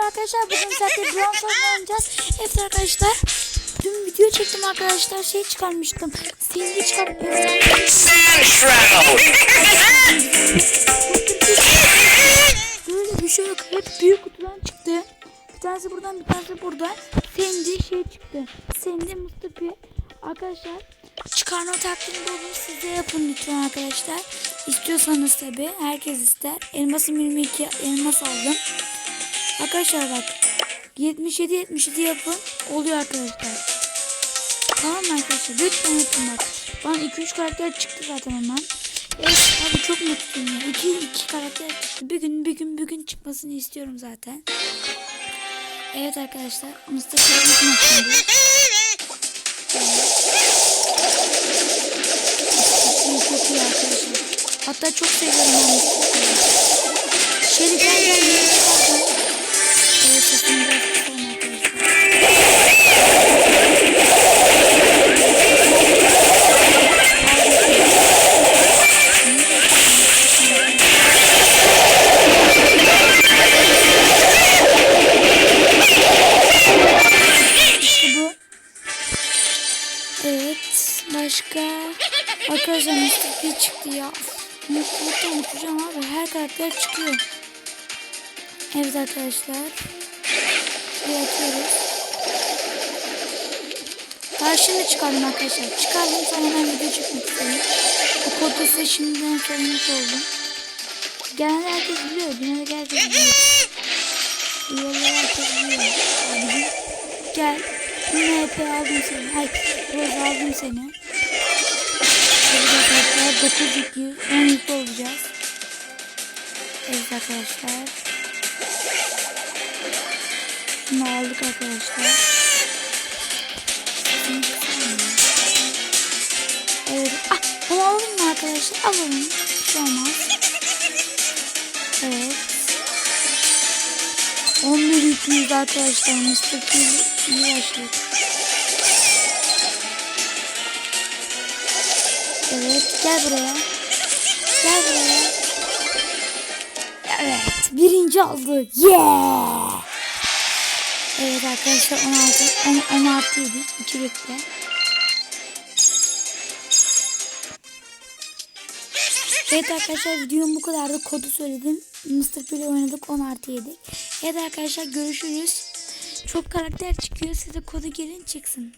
Merhaba arkadaşlar bugün zaten Brawl Stars oynayacağız. Evet arkadaşlar dün video çektim arkadaşlar şey çıkarmıştım. Silgi çıkarıp Böyle bir şey yok. Hep büyük kutudan çıktı. Bir tanesi buradan bir tanesi buradan. Sandy şey çıktı. Sandy Mustafa. Arkadaşlar çıkarma taktiğini buldum. Siz de yapın lütfen arkadaşlar. İstiyorsanız tabi. Herkes ister. Elmasım 22 elmas aldım. Arkadaşlar bak. 77 77 yapın. Oluyor arkadaşlar. Tamam mı arkadaşlar? Lütfen yapın bak. Bana 2-3 karakter çıktı zaten ondan. Evet abi çok mutluyum ya. 2 2 karakter çıktı. Bir gün bir gün bir gün çıkmasını istiyorum zaten. Evet arkadaşlar. Gitmek şimdi. Çok. Hatta çok seviyorum Mustafa'yı. Şerif gel gel Başka. Arkadaşlar Mr. P çıktı ya. Mutluluktan uçacağım abi. Her karakter çıkıyor. Evet arkadaşlar. Şuraya atıyoruz. Daha şimdi çıkardım arkadaşlar. Çıkardım sonra hemen video çekmek istedim. Bu kodu size şimdiden söylemiş oldum. Genelde herkes biliyor. Genelde herkes biliyor. Üyeler herkes biliyor. Abi, Gel. MP aldım seni. Hayır. Rose aldım seni. Evet arkadaşlar 9 200 10 yükle olacağız. Evet arkadaşlar. Şunu aldık arkadaşlar. Evet. Ah, onu alalım mı arkadaşlar? Alalım. Bir şey olmaz. Evet. 11 yükümüz arkadaşlar. Müstakil iyi başladık. Evet gel buraya. Gel buraya. Evet birinci aldı. Yeah. Evet arkadaşlar 16 10, 16 yedik. 2 bekle. Evet arkadaşlar videom bu kadardı. Kodu söyledim. Mr. P ile oynadık 10 artı yedik. Evet arkadaşlar görüşürüz. Çok karakter çıkıyor. Size kodu gelin çıksın.